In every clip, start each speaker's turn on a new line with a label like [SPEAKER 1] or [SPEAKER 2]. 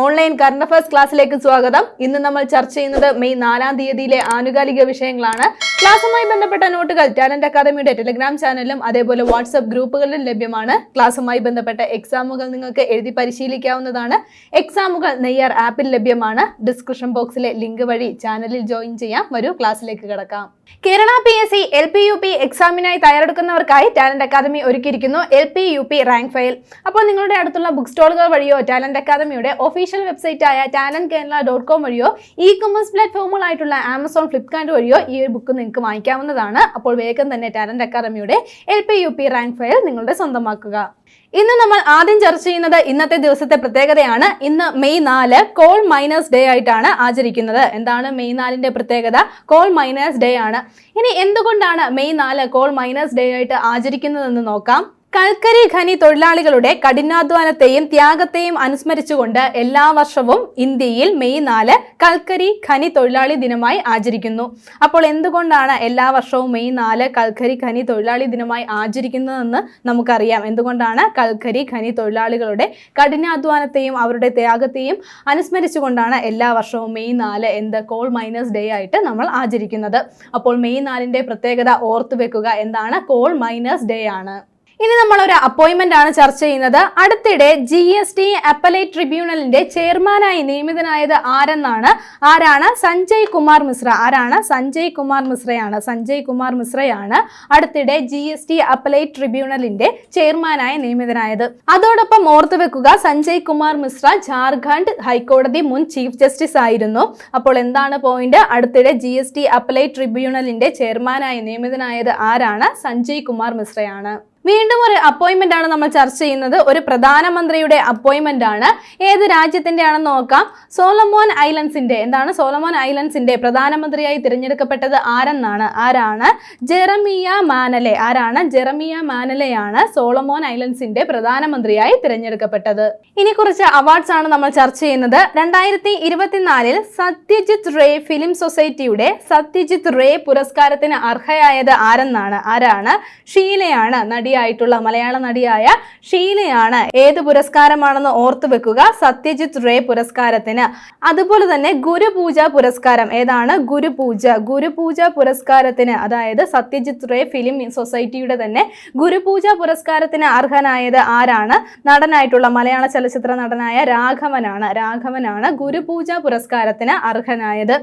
[SPEAKER 1] Online current affairs ക്ലാസ്സിലേക്ക് സ്വാഗതം. ഇന്ന് നമ്മൾ ചർച്ച ചെയ്യുന്നത് മെയ് നാലാം തീയതിയിലെ ആനുകാലിക വിഷയങ്ങളാണ്. ക്ലാസ്സുമായി ബന്ധപ്പെട്ട നോട്ടുകൾ ടാലന്റ് അക്കാദമിയുടെ ടെലിഗ്രാം ചാനലിലും അതേപോലെ വാട്സ്ആപ്പ് ഗ്രൂപ്പുകളിലും ലഭ്യമാണ്. ക്ലാസ്സുമായി ബന്ധപ്പെട്ട എക്സാമുകൾ നിങ്ങൾക്ക് എഴുതി പരിശീലിക്കാവുന്നതാണ്. എക്സാമുകൾ നെയ്യാർ ആപ്പിൽ ലഭ്യമാണ്. ഡിസ്ക്രിപ്ഷൻ ബോക്സിലെ ലിങ്ക് വഴി ചാനലിൽ ജോയിൻ ചെയ്യാം. വരൂ ക്ലാസ്സിലേക്ക് കിടക്കാം. Kerala P S C L P U P എക്സാമിനായി തയ്യാറെടുക്കുന്നവർക്കായി ടാലന്റ് അക്കാദമി ഒരുക്കിയിരിക്കുന്നു L P U P rank file. അപ്പോൾ നിങ്ങളുടെ അടുത്തുള്ള ബുക്ക് സ്റ്റോളുകൾ വഴിയോ ടാലന്റ് അക്കാദമിയുടെ ഒഫീഷ്യൽ വെബ്സൈറ്റ് ആയ ടാലന്റ് കേരള ഡോട്ട് കോം വഴിയോ ഇ കൊമേഴ്സ് പ്ലാറ്റ്ഫോമുകളായിട്ടുള്ള ആമസോൺ ഫ്ലിപ്കാർട്ട് വഴിയോ ഈ ഒരു ബുക്ക് നിങ്ങൾക്ക് വാങ്ങിക്കാവുന്നതാണ്. അപ്പോൾ വേഗം തന്നെ ടാലന്റ് അക്കാദമിയുടെ L P U P rank file നിങ്ങളുടെ സ്വന്തമാക്കുക. ഇന്ന് നമ്മൾ ആദ്യം ചർച്ച ചെയ്യുന്നത് ഇന്നത്തെ ദിവസത്തെ പ്രത്യേകതയാണ്. ഇന്ന് മെയ് നാല് കോൾ മൈനേഴ്സ് ഡേ ആയിട്ടാണ് ആചരിക്കുന്നത്. എന്താണ് മെയ് നാലിന്റെ പ്രത്യേകത? കോൾ മൈനേഴ്സ് ഡേ ആണ്. ഇനി എന്തുകൊണ്ടാണ് മെയ് നാല് കോൾ മൈനേഴ്സ് ഡേ ആയിട്ട് ആചരിക്കുന്നതെന്ന് നോക്കാം. കൽക്കരി ഖനി തൊഴിലാളികളുടെ കഠിനാധ്വാനത്തെയും ത്യാഗത്തെയും അനുസ്മരിച്ചുകൊണ്ട് എല്ലാ വർഷവും ഇന്ത്യയിൽ മെയ് നാല് കൽക്കരി ഖനി തൊഴിലാളി ദിനമായി ആചരിക്കുന്നു. അപ്പോൾ എന്തുകൊണ്ടാണ് എല്ലാ വർഷവും മെയ് നാല് കൽക്കരി ഖനി തൊഴിലാളി ദിനമായി ആചരിക്കുന്നതെന്ന് നമുക്കറിയാം. എന്തുകൊണ്ടാണ് കൽക്കരി ഖനി തൊഴിലാളികളുടെ കഠിനാധ്വാനത്തെയും അവരുടെ ത്യാഗത്തെയും അനുസ്മരിച്ചുകൊണ്ടാണ് എല്ലാ വർഷവും മെയ് നാല് എന്ത് കോൾ മൈനസ് ഡേ ആയിട്ട് നമ്മൾ ആചരിക്കുന്നത്. അപ്പോൾ മെയ് നാലിന്റെ പ്രത്യേകത ഓർത്തു വെക്കുക എന്താണ്? കോൾ മൈനസ് ഡേ ആണ്. ഇനി നമ്മൾ ഒരു അപ്പോയിന്റ്മെന്റ് ആണ് ചർച്ച ചെയ്യുന്നത്. അടുത്തിടെ ജി എസ് ടി അപ്പലേറ്റ് ട്രിബ്യൂണലിന്റെ ചെയർമാനായി നിയമിതനായത് ആരെന്നാണ്? ആരാണ്? സഞ്ജയ് കുമാർ മിശ്ര. ആരാണ്? സഞ്ജയ് കുമാർ മിശ്രയാണ്. സഞ്ജയ് കുമാർ മിശ്രയാണ് അടുത്തിടെ ജി എസ് ടി അപ്പലേറ്റ് ട്രിബ്യൂണലിന്റെ ചെയർമാനായി നിയമിതനായത്. അതോടൊപ്പം ഓർത്തു വെക്കുക സഞ്ജയ് കുമാർ മിശ്ര ജാർഖണ്ഡ് ഹൈക്കോടതി മുൻ ചീഫ് ജസ്റ്റിസ് ആയിരുന്നു. അപ്പോൾ എന്താണ് പോയിന്റ് അടുത്തിടെ ജി എസ് ടി അപ്പലേറ്റ് ട്രിബ്യൂണലിന്റെ ചെയർമാനായി നിയമിതനായത് ആരാണ്? സഞ്ജയ് കുമാർ മിശ്രയാണ്. വീണ്ടും ഒരു അപ്പോയിന്റ്മെന്റ് ആണ് നമ്മൾ ചർച്ച ചെയ്യുന്നത്. ഒരു പ്രധാനമന്ത്രിയുടെ അപ്പോയിന്റ്മെന്റ് ആണ്. ഏത് രാജ്യത്തിന്റെ ആണെന്ന് നോക്കാം. സോളമോൻ ഐലൻഡ്സിന്റെ എന്താണ്? സോളമോൻ ഐലൻഡ്സിന്റെ പ്രധാനമന്ത്രിയായി തിരഞ്ഞെടുക്കപ്പെട്ടത് ആരെന്നാണ്? ആരാണ്? ജെറമിയ മാനലെ ആരാണ്? ജെറമിയ മാനലെയാണ് സോളമോൻ ഐലൻഡ്സിന്റെ പ്രധാനമന്ത്രിയായി തിരഞ്ഞെടുക്കപ്പെട്ടത്. ഇനി കുറച്ച് അവാർഡ്സ് ആണ് നമ്മൾ ചർച്ച ചെയ്യുന്നത്. രണ്ടായിരത്തി ഇരുപത്തിനാലിൽ സത്യജിത് റേ ഫിലിം സൊസൈറ്റിയുടെ സത്യജിത് റേ പുരസ്കാരത്തിന് അർഹയായത് ആരെന്നാണ്? ആരാണ്? ഷീലയാണ് നടിയായിട്ടുള്ള മലയാള നടിയായ ഷീലയാണ് ഏത് പുരസ്കാരമാണെന്ന് ഓർത്തു വെക്കുക. സത്യജിത് റേ പുരസ്കാരത്തിന്. അതുപോലെ തന്നെ ഗുരുപൂജ പുരസ്കാരം. ഏതാണ്? ഗുരുപൂജ ഗുരുപൂജ പുരസ്കാരത്തിന് അതായത് സത്യജിത് റേ ഫിലിം സൊസൈറ്റിയുടെ തന്നെ ഗുരുപൂജ പുരസ്കാരത്തിന് അർഹനായത് ആരാണ്? നടനായിട്ടുള്ള മലയാള ചലച്ചിത്ര നടനായ രാഘവനാണ്. രാഘവനാണ് ഗുരുപൂജ പുരസ്കാരത്തിന് അർഹനായത്.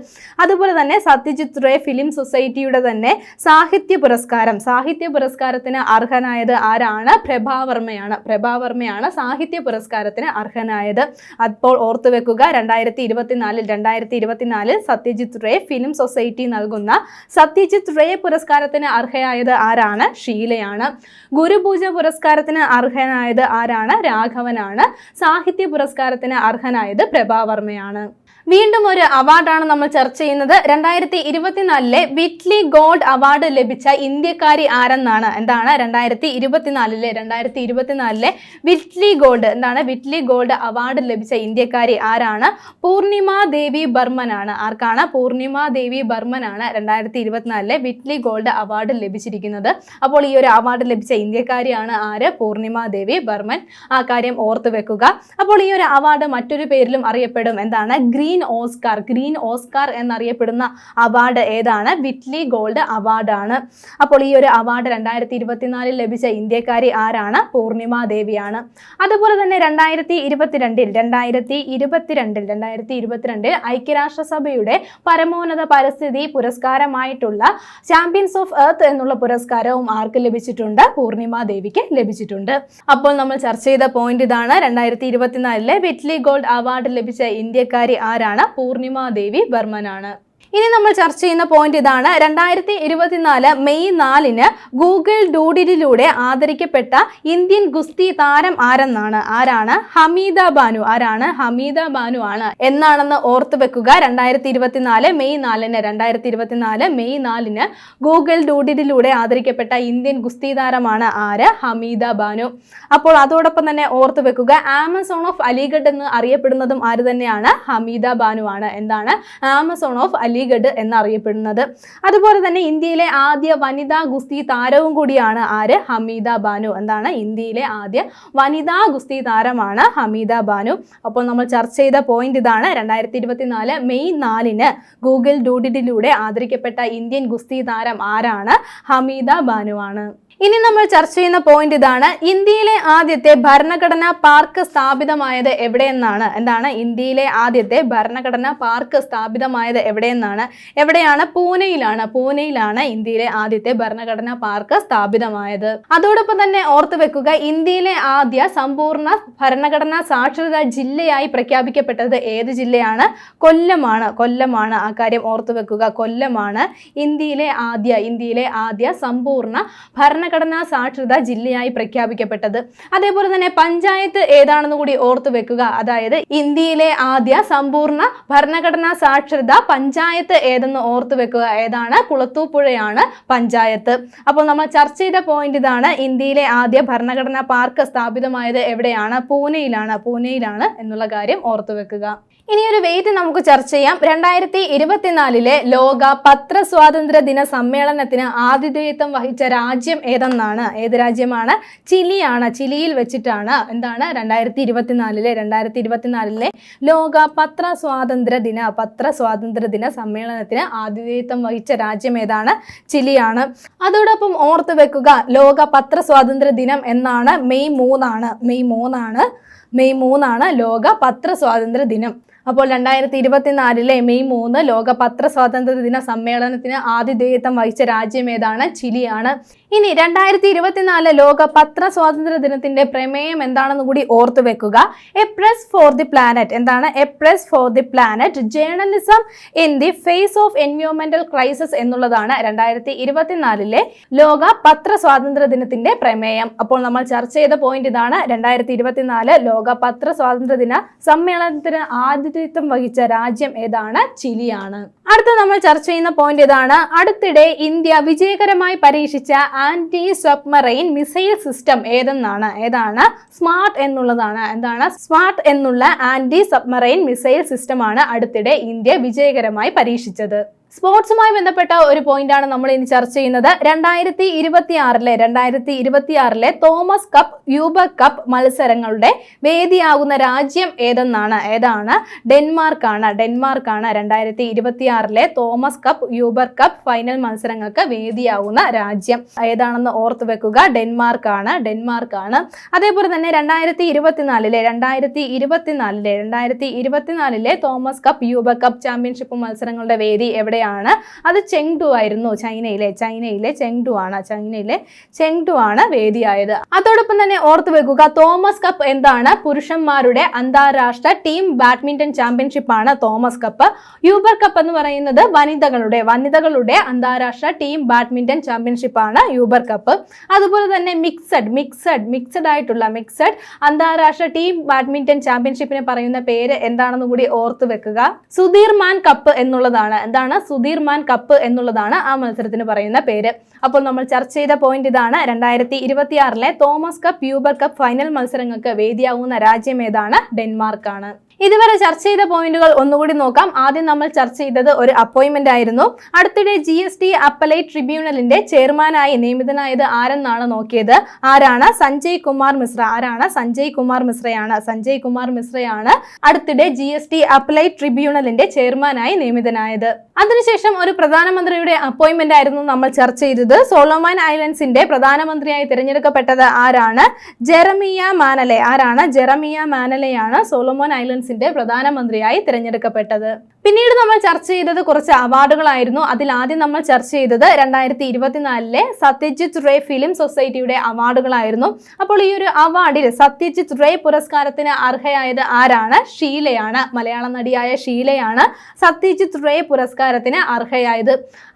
[SPEAKER 1] അതുപോലെ തന്നെ സത്യജിത് റേ ഫിലിം സൊസൈറ്റിയുടെ തന്നെ സാഹിത്യ പുരസ്കാരം. സാഹിത്യ പുരസ്കാരത്തിന് അർഹനായത് ആരാണ്? പ്രഭാവർമ്മയാണ്. പ്രഭാവർമ്മയാണ് സാഹിത്യ പുരസ്കാരത്തിന് അർഹനായത്. അപ്പോൾ ഓർത്തു വെക്കുക രണ്ടായിരത്തി ഇരുപത്തിനാലിൽ രണ്ടായിരത്തി ഇരുപത്തിനാലിൽ സത്യജിത് റേ ഫിലിം സൊസൈറ്റി നൽകുന്ന സത്യജിത് റേ പുരസ്കാരത്തിന് അർഹയായത് ആരാണ്? ഷീലയാണ്. ഗുരുപൂജ പുരസ്കാരത്തിന് അർഹനായത് ആരാണ്? രാഘവനാണ്. സാഹിത്യ പുരസ്കാരത്തിന് അർഹനായത് പ്രഭാവർമ്മയാണ്. വീണ്ടും ഒരു അവാർഡാണ് നമ്മൾ ചർച്ച ചെയ്യുന്നത്. രണ്ടായിരത്തി ഇരുപത്തിനാലിലെ വിറ്റ്ലി ഗോൾഡ് അവാർഡ് ലഭിച്ച ഇന്ത്യക്കാരി ആരെന്നാണ്? എന്താണ്? രണ്ടായിരത്തി ഇരുപത്തിനാലിലെ രണ്ടായിരത്തി ഇരുപത്തിനാലിലെ വിറ്റ്ലി ഗോൾഡ് എന്താണ്? വിറ്റ്ലി ഗോൾഡ് അവാർഡ് ലഭിച്ച ഇന്ത്യക്കാരി ആരാണ്? പൂർണിമ ദേവി ബർമ്മനാണ് ആണ് ആർക്കാണ്? പൂർണിമ ദേവി ബർമ്മനാണ് ആണ് രണ്ടായിരത്തി ഇരുപത്തിനാലിലെ വിറ്റ്ലി ഗോൾഡ് അവാർഡ് ലഭിച്ചിരിക്കുന്നത്. അപ്പോൾ ഈ ഒരു അവാർഡ് ലഭിച്ച ഇന്ത്യക്കാരിയാണ് ആര്? പൂർണിമ ദേവി ബർമൻ. ആ കാര്യം ഓർത്തു വെക്കുക. അപ്പോൾ ഈ ഒരു അവാർഡ് മറ്റൊരു പേരിലും അറിയപ്പെടും. എന്താണ്? ഗ്രീൻ ഓസ്കാർ ഗ്രീൻ ഓസ്കാർ എന്നറിയപ്പെടുന്ന അവാർഡ് ഏതാണ്? വിറ്റ്ലി ഗോൾഡ് അവാർഡാണ് അപ്പോൾ ഈ ഒരു അവാർഡ് രണ്ടായിരത്തി ഇരുപത്തിനാലിൽ ലഭിച്ച ഇന്ത്യക്കാരി ആരാണ്? പൂർണിമ ദേവിയാണ്. അതുപോലെ തന്നെ രണ്ടായിരത്തി ഇരുപത്തിരണ്ടിൽ രണ്ടായിരത്തി ഇരുപത്തിരണ്ടിൽ രണ്ടായിരത്തി ഇരുപത്തിരണ്ടിൽ ഐക്യരാഷ്ട്രസഭയുടെ പരമോന്നത പരിസ്ഥിതി പുരസ്കാരമായിട്ടുള്ള ചാമ്പ്യൻസ് ഓഫ് എർത്ത് എന്നുള്ള പുരസ്കാരവും ആർക്ക് ലഭിച്ചിട്ടുണ്ട്? പൂർണിമ ദേവിക്ക് ലഭിച്ചിട്ടുണ്ട്. അപ്പോൾ നമ്മൾ ചർച്ച ചെയ്ത പോയിന്റ് ഇതാണ്. രണ്ടായിരത്തി ഇരുപത്തിനാലിലെ വിറ്റ്ലി ഗോൾഡ് അവാർഡ് ലഭിച്ച ഇന്ത്യക്കാരി ആരാണ്? പൂർണിമ ദേവി ബർമനാണ് ഇനി നമ്മൾ ചർച്ച ചെയ്യുന്ന പോയിന്റ് ഇതാണ്. രണ്ടായിരത്തി ഇരുപത്തിനാല് മെയ് നാലിന് ഗൂഗിൾ ഡൂഡിലിലൂടെ ആദരിക്കപ്പെട്ട ഇന്ത്യൻ ഗുസ്തി താരം ആരെന്നാണ്? ആരാണ്? ഹമീദ ബാനു. ആരാണ്? ഹമീദ ബാനു ആണ്. എന്നാണെന്ന് ഓർത്തു വെക്കുക. രണ്ടായിരത്തി ഇരുപത്തിനാല് മെയ് നാലിന് രണ്ടായിരത്തി ഇരുപത്തിനാല് മെയ് നാലിന് ഗൂഗിൾ ഡൂഡിലിലൂടെ ആദരിക്കപ്പെട്ട ഇന്ത്യൻ ഗുസ്തി താരമാണ് ആര്? ഹമീദ ബാനു. അപ്പോൾ അതോടൊപ്പം തന്നെ ഓർത്തു വെക്കുക. ആമസോൺ ഓഫ് അലിഗഡ് എന്ന് അറിയപ്പെടുന്നതും ആര് തന്നെയാണ്? ഹമീദ ബാനു ആണ്. എന്താണ്? ആമസോൺ ഓഫ് അലി അലിഗഡ് എന്നറിയപ്പെടുന്നത്. അതുപോലെ തന്നെ ഇന്ത്യയിലെ ആദ്യ വനിതാ ഗുസ്തി താരവും കൂടിയാണ് ആര്? ഹമീദ ബാനു. എന്താണ്? ഇന്ത്യയിലെ ആദ്യ വനിതാ ഗുസ്തി താരമാണ് ഹമീദ ബാനു. അപ്പോൾ നമ്മൾ ചർച്ച ചെയ്ത പോയിന്റ് ഇതാണ്. രണ്ടായിരത്തി ഇരുപത്തിനാല് മെയ് നാലിന് ഗൂഗിൾ ഡൂഡിഡിലൂടെ ആദരിക്കപ്പെട്ട ഇന്ത്യൻ ഗുസ്തി താരം ആരാണ്? ഹമീദ ബാനു ആണ് ഇനി നമ്മൾ ചർച്ച ചെയ്യുന്ന പോയിന്റ് ഇതാണ്. ഇന്ത്യയിലെ ആദ്യത്തെ ഭരണഘടനാ പാർക്ക് സ്ഥാപിതമായത് എവിടെയെന്നാണ്? എന്താണ്? ഇന്ത്യയിലെ ആദ്യത്തെ ഭരണഘടനാ പാർക്ക് സ്ഥാപിതമായത് എവിടെയെന്നാണ്? എവിടെയാണ്? പൂനെയിലാണ്. പൂനെയിലാണ് ഇന്ത്യയിലെ ആദ്യത്തെ ഭരണഘടനാ പാർക്ക് സ്ഥാപിതമായത്. അതോടൊപ്പം തന്നെ ഓർത്തു വെക്കുക ഇന്ത്യയിലെ ആദ്യ സമ്പൂർണ ഭരണഘടനാ സാക്ഷരതാ ജില്ലയായി പ്രഖ്യാപിക്കപ്പെട്ടത് ഏത് ജില്ലയാണ്? കൊല്ലമാണ്. കൊല്ലമാണ്. ആ കാര്യം ഓർത്തു വെക്കുക. കൊല്ലമാണ് ഇന്ത്യയിലെ ആദ്യ ഇന്ത്യയിലെ ആദ്യ സമ്പൂർണ ഭരണഘടനാ സാക്ഷരത ജില്ലയായി പ്രഖ്യാപിക്കപ്പെട്ടത്. അതേപോലെ തന്നെ പഞ്ചായത്ത് ഏതാണെന്ന് കൂടി ഓർത്തു വെക്കുക. അതായത് ഇന്ത്യയിലെ ആദ്യ സമ്പൂർണ ഭരണഘടനാ സാക്ഷരത പഞ്ചായത്ത് ഏതെന്ന് ഓർത്തു വെക്കുക. ഏതാണ്? കുളത്തൂപ്പുഴയാണ് പഞ്ചായത്ത്. അപ്പോൾ നമ്മൾ ചർച്ച ചെയ്ത പോയിന്റ് ഇതാണ് ഇന്ത്യയിലെ ആദ്യ ഭരണഘടനാ പാർക്ക് സ്ഥാപിതമായത് എവിടെയാണ്? പൂനെയിലാണ്. പൂനെയിലാണ് എന്നുള്ള കാര്യം ഓർത്തു വെക്കുക. ഇനി ഒരു വെയിറ്റ് നമുക്ക് ചർച്ച ചെയ്യാം. രണ്ടായിരത്തി ഇരുപത്തിനാലിലെ ലോക പത്ര സ്വാതന്ത്ര്യ ദിന സമ്മേളനത്തിന് ആതിഥേയത്വം വഹിച്ച രാജ്യം ഏതെന്നാണ്? ഏത് രാജ്യമാണ്? ചിലിയാണ്. ചിലിയിൽ വെച്ചിട്ടാണ് എന്താണ്? രണ്ടായിരത്തി ഇരുപത്തിനാലിലെ രണ്ടായിരത്തി ഇരുപത്തിനാലിലെ ലോക പത്ര സ്വാതന്ത്ര്യ ദിന പത്ര സ്വാതന്ത്ര്യ ദിന സമ്മേളനത്തിന് ആതിഥേയത്വം വഹിച്ച രാജ്യം ഏതാണ്? ചിലിയാണ്. അതോടൊപ്പം ഓർത്തു വെക്കുക ലോക പത്ര സ്വാതന്ത്ര്യ ദിനം എന്നാണ് മെയ് മൂന്നാണ്. മെയ് മൂന്നാണ് മെയ് മൂന്നാണ് ലോക പത്ര സ്വാതന്ത്ര്യ ദിനം. അപ്പോൾ രണ്ടായിരത്തി ഇരുപത്തിനാലിലെ മെയ് മൂന്ന് ലോക പത്ര സ്വാതന്ത്ര്യ ദിന സമ്മേളനത്തിന് ആതിഥേയത്വം വഹിച്ച രാജ്യം ഏതാണ്? ചിലിയാണ്. ഇനി രണ്ടായിരത്തി ഇരുപത്തിനാല് ലോക പത്ര സ്വാതന്ത്ര്യ ദിനത്തിന്റെ പ്രമേയം എന്താണെന്ന് കൂടി ഓർത്തു വെക്കുക. A press for the planet എന്താണ്? A press for the planet journalism in the face of എൻവയോൺമെന്റൽ crisis എന്നുള്ളതാണ് രണ്ടായിരത്തി ഇരുപത്തിനാലിലെ ലോക പത്ര സ്വാതന്ത്ര്യ ദിനത്തിന്റെ പ്രമേയം. അപ്പോൾ നമ്മൾ ചർച്ച ചെയ്ത പോയിന്റ് ഇതാണ്. രണ്ടായിരത്തി ഇരുപത്തിനാല് ലോക പത്ര സ്വാതന്ത്ര്യ ദിന സമ്മേളനത്തിന് ആതിഥ്യത്വം വഹിച്ച രാജ്യം ഏതാണ്? ചിലിയാണ്. അടുത്ത നമ്മൾ ചർച്ച ചെയ്യുന്ന പോയിന്റ് ഇതാണ് അടുത്തിടെ ഇന്ത്യ വിജയകരമായി പരീക്ഷിച്ച ആന്റി സബ്മറൈൻ മിസൈൽ സിസ്റ്റം ഏതെന്നാണ്? ഏതാണ്? സ്മാർട്ട് എന്നുള്ളതാണ്. എന്താണ്? സ്മാർട്ട് എന്നുള്ള ആന്റി സബ്മറൈൻ മിസൈൽ സിസ്റ്റമാണ് അടുത്തിടെ ഇന്ത്യ വിജയകരമായി പരീക്ഷിച്ചത്. സ്പോർട്സുമായി ബന്ധപ്പെട്ട ഒരു പോയിന്റാണ് നമ്മൾ ഇനി ചർച്ച ചെയ്യുന്നത്. രണ്ടായിരത്തി ഇരുപത്തി ആറിലെ രണ്ടായിരത്തി ഇരുപത്തി ആറിലെ തോമസ് കപ്പ് യൂബ കപ്പ് മത്സരങ്ങളുടെ വേദിയാകുന്ന രാജ്യം ഏതെന്നാണ്? ഏതാണ്? ഡെൻമാർക്കാണ്. ഡെൻമാർക്കാണ് രണ്ടായിരത്തി ഇരുപത്തി ആറിലെ Thomas cup Uber cup final മത്സരങ്ങൾക്ക് വേദിയാകുന്ന രാജ്യം. ഏതാണെന്ന് ഓർത്തു വെക്കുക. ഡെൻമാർക്കാണ്. ഡെൻമാർക്കാണ്. അതേപോലെ തന്നെ രണ്ടായിരത്തി ഇരുപത്തിനാലിലെ രണ്ടായിരത്തി ഇരുപത്തിനാലിലെ രണ്ടായിരത്തി ഇരുപത്തിനാലിലെ Thomas cup Uber cup championship മത്സരങ്ങളുടെ വേദി എവിടെയാണ് അത് ചെങ്ഡു ആയിരുന്നു ചൈനയിലെ ചൈനയിലെ ചെങ്ഡു ആണ്. ചൈനയിലെ ചെങ്ഡു ആണ് വേദിയായത്. അതോടൊപ്പം തന്നെ ഓർത്തു വെക്കുക തോമസ് കപ്പ് എന്താണ്? പുരുഷന്മാരുടെ അന്താരാഷ്ട്ര ടീം ബാഡ്മിന്റൺ ചാമ്പ്യൻഷിപ്പ് ആണ് തോമസ് കപ്പ്. യൂബർ കപ്പ് എന്ന് പറയുന്നത് വനിതകളുടെ വനിതകളുടെ അന്താരാഷ്ട്ര ടീം ബാഡ്മിന്റൺ ചാമ്പ്യൻഷിപ്പ് ആണ് യൂബർ കപ്പ്. അതുപോലെ തന്നെ മിക്സഡ് മിക്സഡ് മിക്സഡ് ആയിട്ടുള്ള മിക്സഡ് അന്താരാഷ്ട്ര ടീം ബാഡ്മിന്റൺ ചാമ്പ്യൻഷിപ്പിനെ പറയുന്ന പേര് എന്താണെന്ന് കൂടി ഓർത്തു വെക്കുക. സുധീർ മാൻ കപ്പ് എന്നുള്ളതാണ്. എന്താണ്? സുധീർ മാൻ കപ്പ് എന്നുള്ളതാണ് ആ മത്സരത്തിന് പറയുന്ന പേര്. അപ്പോൾ നമ്മൾ ചർച്ച ചെയ്ത പോയിന്റ് ഇതാണ്. രണ്ടായിരത്തി ഇരുപത്തിയാറിലെ Thomas cup Uber cup final മത്സരങ്ങൾക്ക് വേദിയാവുന്ന രാജ്യം ഏതാണ്? ഡെൻമാർക്കാണ്. ഇതുവരെ ചർച്ച ചെയ്ത പോയിന്റുകൾ ഒന്നുകൂടി നോക്കാം. ആദ്യം നമ്മൾ ചർച്ച ചെയ്തത് ഒരു അപ്പോയിന്റ്മെന്റ് ആയിരുന്നു. അടുത്തിടെ ജി എസ് ടി അപ്പലേറ്റ് ട്രിബ്യൂണലിന്റെ ചെയർമാനായി നിയമിതനായത് ആരെന്നാണ് നോക്കിയത്? ആരാണ്? സഞ്ജയ് കുമാർ മിശ്ര. ആരാണ്? സഞ്ജയ് കുമാർ മിശ്രയാണ്. സഞ്ജയ് കുമാർ മിശ്രയാണ് അടുത്തിടെ ജി എസ് ടി അപ്പലേറ്റ് ട്രിബ്യൂണലിന്റെ ചെയർമാനായി നിയമിതനായത്. അതിനുശേഷം ഒരു പ്രധാനമന്ത്രിയുടെ അപ്പോയിന്റ്മെന്റ് ആയിരുന്നു നമ്മൾ ചർച്ച ചെയ്തത്. സോളോമാൻ ഐലൻഡ്സിന്റെ പ്രധാനമന്ത്രിയായി തിരഞ്ഞെടുക്കപ്പെട്ടത് ആരാണ്? ജെറമിയ മാനലെ. ആരാണ്? ജെറമിയ മാനലെയാണ് സോളോമോൻ ഐലൻഡ്സിന്റെ പ്രധാനമന്ത്രിയായി തിരഞ്ഞെടുക്കപ്പെട്ടത്. പിന്നീട് നമ്മൾ ചർച്ച ചെയ്തത് കുറച്ച് അവാർഡുകളായിരുന്നു. അതിൽ ആദ്യം നമ്മൾ ചർച്ച ചെയ്തത് രണ്ടായിരത്തി ഇരുപത്തിനാലിലെ സത്യജിത് റേ ഫിലിം സൊസൈറ്റിയുടെ അവാർഡുകളായിരുന്നു. അപ്പോൾ ഈ ഒരു അവാർഡിൽ സത്യജിത് റേ പുരസ്കാരത്തിന് അർഹയായത് ആരാണ്? ഷീലയാണ്. മലയാള നടിയായ ഷീലയാണ് സത്യജിത് റേ പുരസ്കാരത്തിന് അർഹയായത്.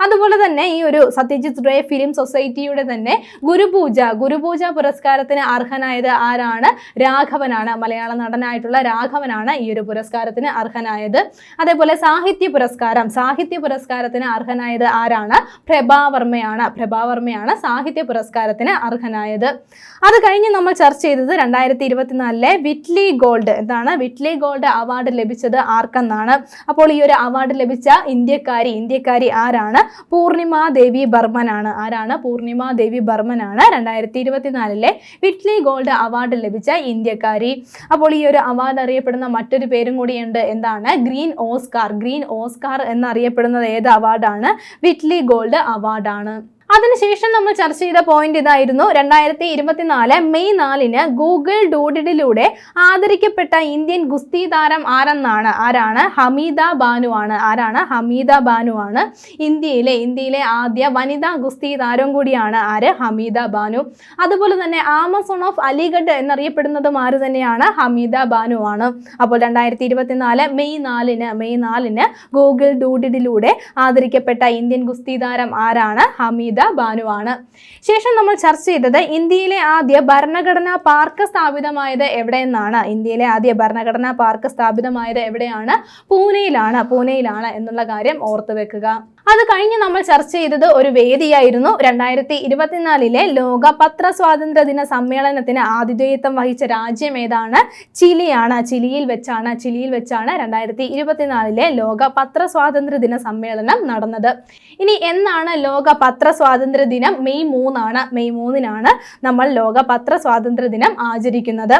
[SPEAKER 1] അതുപോലെ തന്നെ ഈ ഒരു സത്യജിത് റേ ഫിലിം സൊസൈറ്റിയുടെ തന്നെ ഗുരുപൂജ ഗുരുപൂജ പുരസ്കാരത്തിന് അർഹനായത് ആരാണ്? രാഘവനാണ്. മലയാള നടനായിട്ടുള്ള രാഘവനാണ് ഈ ഒരു പുരസ്കാരത്തിന് അർഹനായത്. അതേപോലെ സാഹിത്യ പുരസ്കാരം. സാഹിത്യ പുരസ്കാരത്തിന് അർഹനായത് ആരാണ്? പ്രഭാവർമ്മയാണ് പ്രഭാവർമ്മയാണ് സാഹിത്യ പുരസ്കാരത്തിന് അർഹനായത്. അത് കഴിഞ്ഞ് നമ്മൾ ചർച്ച ചെയ്തത് രണ്ടായിരത്തി ഇരുപത്തിനാലിലെ വിറ്റ്ലി ഗോൾഡ്. എന്താണ്? വിറ്റ്ലി ഗോൾഡ് അവാർഡ് ലഭിച്ചത് ആർക്കെന്നാണ്? അപ്പോൾ ഈ ഒരു അവാർഡ് ലഭിച്ച ഇന്ത്യക്കാരി ഇന്ത്യക്കാരി ആരാണ്? പൂർണിമ ദേവി ബർമനാണ് ആരാണ്? പൂർണിമ ദേവി ബർമനാണ് രണ്ടായിരത്തി ഇരുപത്തിനാലിലെ വിറ്റ്ലി ഗോൾഡ് അവാർഡ് ലഭിച്ച ഇന്ത്യക്കാരി. അപ്പോൾ ഈ ഒരു അവാർഡ് അറിയപ്പെടുന്ന മറ്റൊരു പേരും കൂടിയുണ്ട്. എന്താണ്? Green Oscar. ഗ്രീൻ ഓസ്കാർ എന്നറിയപ്പെടുന്നത് ഏത് അവാർഡാണ് വിറ്റ്ലി ഗോൾഡ് അവാർഡാണ് അതിനുശേഷം നമ്മൾ ചർച്ച ചെയ്ത പോയിന്റ് ഇതായിരുന്നു. രണ്ടായിരത്തി ഇരുപത്തിനാല് മെയ് നാലിന് ഗൂഗിൾ ഡൂഡിഡിലൂടെ ആദരിക്കപ്പെട്ട ഇന്ത്യൻ ഗുസ്തി താരം ആരെന്നാണ്? ആരാണ്? ഹമീദ ബാനു ആണ്. ആരാണ്? ഹമീദ ബാനു ആണ്. ഇന്ത്യയിലെ ഇന്ത്യയിലെ ആദ്യ വനിതാ ഗുസ്തി താരം കൂടിയാണ് ആര്? ഹമീദ ബാനു. അതുപോലെ തന്നെ ആമസോൺ ഓഫ് അലിഗഡ് എന്നറിയപ്പെടുന്നതും ആര് തന്നെയാണ്? ഹമീദ ബാനു ആണ്. അപ്പോൾ രണ്ടായിരത്തി ഇരുപത്തിനാല് മെയ് നാലിന് മെയ് നാലിന് ഗൂഗിൾ ഡൂഡിഡിലൂടെ ആദരിക്കപ്പെട്ട ഇന്ത്യൻ ഗുസ്തി താരം ആരാണ്? ഹമീദ ബാനുവാണ്. ശേഷം നമ്മൾ ചർച്ച ചെയ്തത് ഇന്ത്യയിലെ ആദ്യ ഭരണഘടനാ പാർക്ക് സ്ഥാപിതമായത് എവിടെയെന്നാണ്. ഇന്ത്യയിലെ ആദ്യ ഭരണഘടനാ പാർക്ക് സ്ഥാപിതമായത് എവിടെയാണ്? പൂനെയിലാണ്. പൂനെയിലാണ് എന്നുള്ള കാര്യം ഓർത്തു വെക്കുക. അത് കഴിഞ്ഞ് നമ്മൾ ചർച്ച ചെയ്തത് ഒരു വേദിയായിരുന്നു. രണ്ടായിരത്തി ഇരുപത്തിനാലിലെ ലോക പത്ര സ്വാതന്ത്ര്യ ദിന സമ്മേളനത്തിന് ആതിഥേയത്വം വഹിച്ച രാജ്യം ഏതാണ്? ചിലിയാണ്. ചിലിയിൽ വെച്ചാണ് ചിലിയിൽ വെച്ചാണ് രണ്ടായിരത്തി ഇരുപത്തിനാലിലെ ലോക പത്ര സ്വാതന്ത്ര്യ ദിന സമ്മേളനം നടന്നത്. ഇനി എന്നാണ് ലോക പത്ര ദിനം മെയ് മൂന്നാണ്. മെയ് മൂന്നിനാണ് നമ്മൾ ലോക പത്ര സ്വാതന്ത്ര്യ ദിനം ആചരിക്കുന്നത്.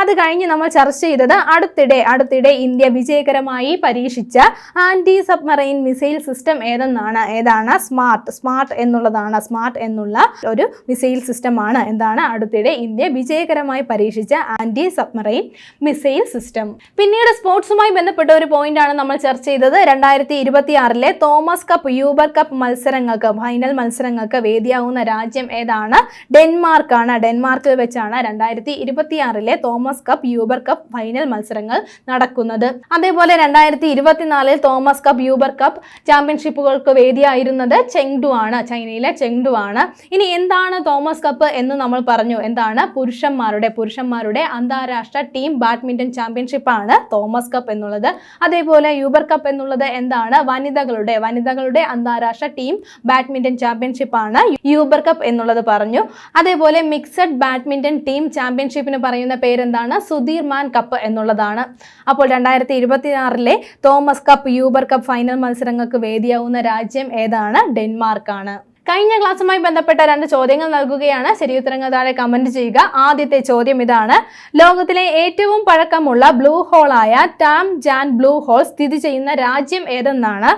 [SPEAKER 1] അത് കഴിഞ്ഞ് നമ്മൾ ചർച്ച ചെയ്തത് അടുത്തിടെ അടുത്തിടെ ഇന്ത്യ വിജയകരമായി പരീക്ഷിച്ച ആന്റി സബ്മറൈൻ മിസൈൽ സിസ്റ്റം ഏതെന്നാണ്? ഏതാണ്? സ്മാർട്ട് സ്മാർട്ട് എന്നുള്ളതാണ്. സ്മാർട്ട് എന്നുള്ള ഒരു മിസൈൽ സിസ്റ്റമാണ്. എന്താണ്? അടുത്തിടെ ഇന്ത്യ വിജയകരമായി പരീക്ഷിച്ച ആന്റി സബ്മറൈൻ മിസൈൽ സിസ്റ്റം. പിന്നീട് സ്പോർട്സുമായി ബന്ധപ്പെട്ട ഒരു പോയിന്റ് ആണ് നമ്മൾ ചർച്ച ചെയ്തത്. രണ്ടായിരത്തി ഇരുപത്തി ആറിലെ തോമസ് കപ്പ് യൂബർ കപ്പ് മത്സരങ്ങൾക്ക് ഫൈനൽ മത്സരങ്ങൾക്ക് വേദിയാവുന്ന രാജ്യം ഏതാണ്? ഡെൻമാർക്ക് ആണ് ഡെൻമാർക്കിൽ വെച്ചാണ് രണ്ടായിരത്തി ഇരുപത്തിയാറിലെ Thomas cup Uber cup final മത്സരങ്ങൾ നടക്കുന്നത്. അതേപോലെ രണ്ടായിരത്തി ഇരുപത്തിനാലിൽ തോമസ് കപ്പ് യൂബർ കപ്പ് ചാമ്പ്യൻഷിപ്പുകൾക്ക് വേദിയായിരുന്നത് ചെങ്ഡു ആണ്. ചൈനയിലെ ചെങ്ഡു ആണ്. ഇനി എന്താണ് തോമസ് കപ്പ് എന്ന് നമ്മൾ പറഞ്ഞു. എന്താണ്? പുരുഷന്മാരുടെ പുരുഷന്മാരുടെ അന്താരാഷ്ട്ര ടീം ബാഡ്മിന്റൺ ചാമ്പ്യൻഷിപ്പ് ആണ് തോമസ് കപ്പ് എന്നുള്ളത്. അതേപോലെ യൂബർ കപ്പ് എന്നുള്ളത് എന്താണ്? വനിതകളുടെ വനിതകളുടെ അന്താരാഷ്ട്ര ടീം ബാഡ്മിന്റൺ ചാമ്പ്യൻഷിപ്പ് ആണ് യൂബർ കപ്പ് എന്നുള്ളത് പറഞ്ഞു. അതേപോലെ മിക്സഡ് ബാഡ്മിന്റൺ ടീം ചാമ്പ്യൻഷിപ്പിന് പറയുന്ന പേരെന്താണ്? സുധീർ മാൻ കപ്പ് എന്നുള്ളതാണ്. അപ്പോൾ രണ്ടായിരത്തി ഇരുപത്തിയാറിലെ Thomas cup Uber cup final മത്സരങ്ങൾക്ക് വേദിയാവുന്ന രാജ്യം ഏതാണ്? ഡെൻമാർക്കാണ്. കഴിഞ്ഞ ക്ലാസ്സുമായി ബന്ധപ്പെട്ട രണ്ട് ചോദ്യങ്ങൾ നൽകുകയാണ്. ശരിയുത്തരങ്ങൾ താഴെ കമന്റ് ചെയ്യുക. ആദ്യത്തെ ചോദ്യം ഇതാണ്. ലോകത്തിലെ ഏറ്റവും പഴക്കമുള്ള ബ്ലൂ ഹോൾ ആയ ടാം ജാൻ ബ്ലൂ ഹോൾ സ്ഥിതി ചെയ്യുന്ന രാജ്യം ഏതെന്നാണ്?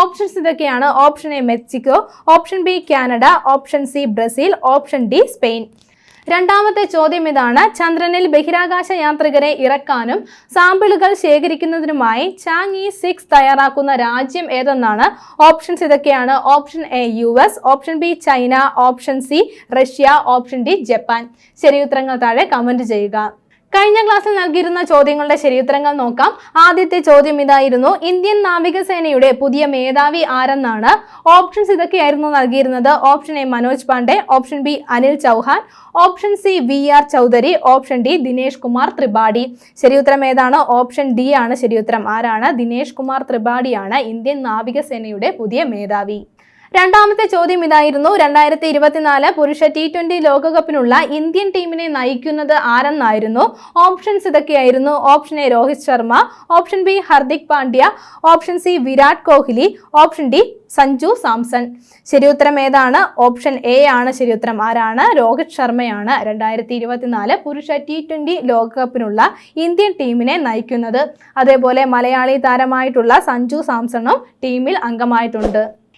[SPEAKER 1] ഓപ്ഷൻസ് ഇതൊക്കെയാണ്. Option A Mexico option B Canada option C Brazil option D Spain രണ്ടാമത്തെ ചോദ്യം ഇതാണ്. ചന്ദ്രനിൽ ബഹിരാകാശ യാത്രികരെ ഇറക്കാനും സാമ്പിളുകൾ ശേഖരിക്കുന്നതിനുമായി ചാങ് ഇ സിക്സ് തയ്യാറാക്കുന്ന രാജ്യം ഏതെന്നാണ്? ഓപ്ഷൻസ് ഇതൊക്കെയാണ്. Option A U S. Option B China. Option C Russia. Option D Japan. ശരി ഉത്തരങ്ങൾ താഴെ കമന്റ് ചെയ്യുക. കഴിഞ്ഞ ക്ലാസ്സിൽ നൽകിയിരുന്ന ചോദ്യങ്ങളുടെ ശരിയുത്തരങ്ങൾ നോക്കാം. ആദ്യത്തെ ചോദ്യം ഇതായിരുന്നു. ഇന്ത്യൻ നാവികസേനയുടെ പുതിയ മേധാവി ആരെന്നാണ്? ഓപ്ഷൻസ് ഇതൊക്കെയായിരുന്നു നൽകിയിരുന്നത്. Option A Manoj Pandey. Option B Anil Chauhan. Option C V R Chaudhary. Option D Dinesh Kumar Tripathi. ശരിയുത്തരം ഏതാണ്? ഓപ്ഷൻ ഡി ആണ് ശരിയുത്തരം. ആരാണ്? ദിനേഷ് കുമാർ ത്രിപാഠിയാണ് ഇന്ത്യൻ നാവികസേനയുടെ പുതിയ മേധാവി. രണ്ടാമത്തെ ചോദ്യം ഇതായിരുന്നു. രണ്ടായിരത്തി ഇരുപത്തിനാല് പുരുഷ ടി ട്വന്റി ലോകകപ്പിനുള്ള ഇന്ത്യൻ ടീമിനെ നയിക്കുന്നത് ആരെന്നായിരുന്നു? ഓപ്ഷൻസ് ഇതൊക്കെയായിരുന്നു. Option A Rohit Sharma option B Hardik Pandya option C Virat Kohli option D Sanju Samson. ശരിയുത്തരം ഏതാണ്? ഓപ്ഷൻ എ ആണ് ശരിയുത്തരം ആരാണ്? രോഹിത് ശർമ്മയാണ് രണ്ടായിരത്തി ഇരുപത്തിനാല് പുരുഷ ടി ട്വന്റി ലോകകപ്പിനുള്ള ഇന്ത്യൻ ടീമിനെ നയിക്കുന്നത്. അതേപോലെ മലയാളി താരമായിട്ടുള്ള സഞ്ജു സാംസണും ടീമിൽ അംഗമായിട്ടുണ്ട്.